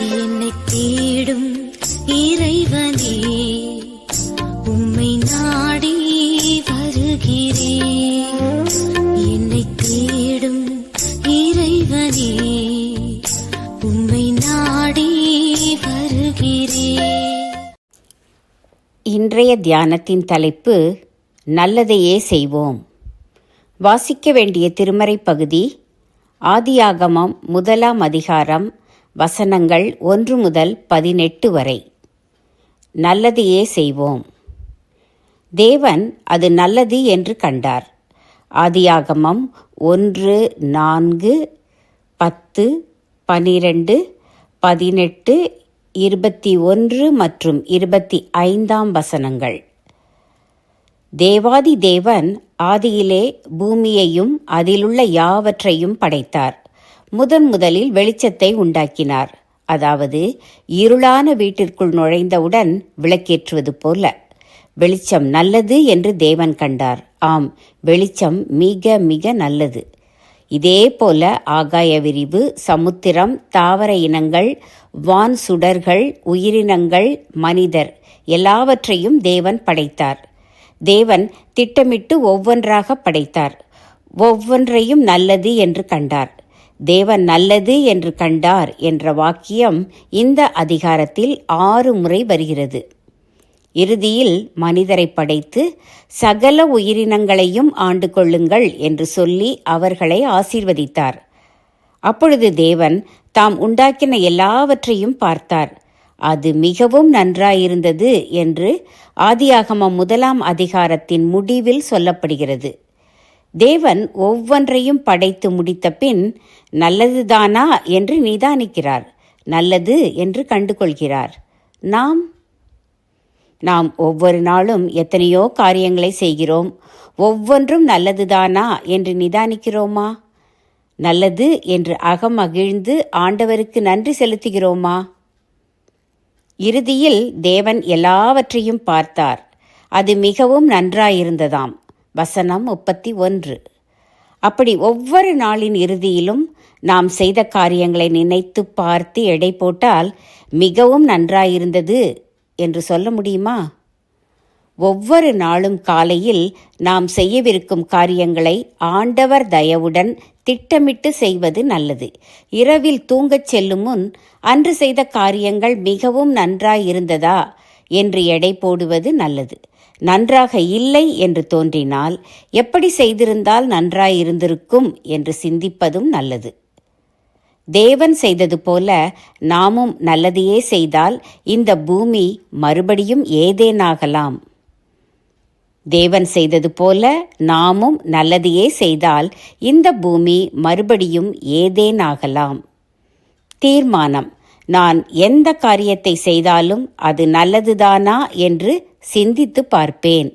என்னை தேடும் இறைவனே உம்மை நாடி வருகிறேன் என்னை தேடும் இறைவனே உம்மை நாடி வருகிறேன் இன்றைய தியானத்தின் தலைப்பு நல்லதையே செய்வோம். வாசிக்க வேண்டிய திருமறை பகுதி ஆதியாகமம் முதலாம் அதிகாரம் வசனங்கள் ஒன்று முதல் பதினெட்டு வரை. நல்லதையே செய்வோம். தேவன் அது நல்லது என்று கண்டார். ஆதியாகமம் ஒன்று நான்கு பத்து பனிரெண்டு பதினெட்டு இருபத்தி ஒன்று மற்றும் இருபத்தி ஐந்தாம் வசனங்கள். தேவாதி தேவன் ஆதியிலே பூமியையும் அதிலுள்ள யாவற்றையும் படைத்தார். முதன் முதலில் வெளிச்சத்தை உண்டாக்கினார். அதாவது இருளான வீட்டிற்குள் நுழைந்தவுடன் விளக்கேற்றுவது போல. வெளிச்சம் நல்லது என்று தேவன் கண்டார். ஆம் வெளிச்சம் மிக மிக நல்லது. இதே போல ஆகாய விரிவு சமுத்திரம் தாவர இனங்கள் வான் சுடர்கள் உயிரினங்கள் மனிதர் எல்லாவற்றையும் தேவன் படைத்தார். தேவன் திட்டமிட்டு ஒவ்வொன்றாக படைத்தார். ஒவ்வொன்றையும் நல்லது என்று கண்டார். தேவன் நல்லது என்று கண்டார் என்ற வாக்கியம் இந்த அதிகாரத்தில் ஆறு முறை வருகிறது. இறுதியில் மனிதரை படைத்து சகல உயிரினங்களையும் ஆண்டு கொள்ளுங்கள் என்று சொல்லி அவர்களை ஆசீர்வதித்தார். அப்பொழுது தேவன் தாம் உண்டாக்கின எல்லாவற்றையும் பார்த்தார். அது மிகவும் நன்றாயிருந்தது என்று ஆதியாகம முதலாம் அதிகாரத்தின் முடிவில் சொல்லப்படுகிறது. தேவன் ஒவ்வொன்றையும் படைத்து முடித்த பின் நல்லதுதானா என்று நிதானிக்கிறார் நல்லது என்று கண்டுகொள்கிறார். நாம் நாம் ஒவ்வொரு நாளும் எத்தனையோ காரியங்களை செய்கிறோம் ஒவ்வொன்றும் நல்லதுதானா என்று நிதானிக்கிறோமா? நல்லது என்று அகமகிழ்ந்து ஆண்டவருக்கு நன்றி செலுத்துகிறோமா? இறுதியில் தேவன் எல்லாவற்றையும் பார்த்தார் அது மிகவும் நன்றாயிருந்ததாம். வசனம் முப்பத்தி ஒன்று. அப்படி ஒவ்வொரு நாளின் இறுதியிலும் நாம் செய்த காரியங்களை நினைத்து பார்த்து எடை போட்டால் மிகவும் நன்றாயிருந்தது என்று சொல்ல முடியுமா? ஒவ்வொரு நாளும் காலையில் நாம் செய்யவிருக்கும் காரியங்களை ஆண்டவர் தயவுடன் திட்டமிட்டு செய்வது நல்லது. இரவில் தூங்கச் செல்லும் முன் அன்று செய்த காரியங்கள் மிகவும் நன்றாயிருந்ததா என்று எடை போடுவது நல்லது. நன்றாக இல்லை என்று தோன்றினால் எப்படி செய்திருந்தால் நன்றாயிருந்திருக்கும் என்று சிந்திப்பதும் நல்லது. தேவன் செய்தது போல நாமும் நல்லதையே செய்தால் இந்த பூமி மறுபடியும் ஏதேனாகலாம். தேவன் செய்தது போல நாமும் நல்லதையே செய்தால் இந்த பூமி மறுபடியும் ஏதேனாகலாம். தீர்மானம். நான் எந்த காரியத்தை செய்தாலும் அது நல்லதுதானா என்று சிந்தித்து பார்ப்பேன்.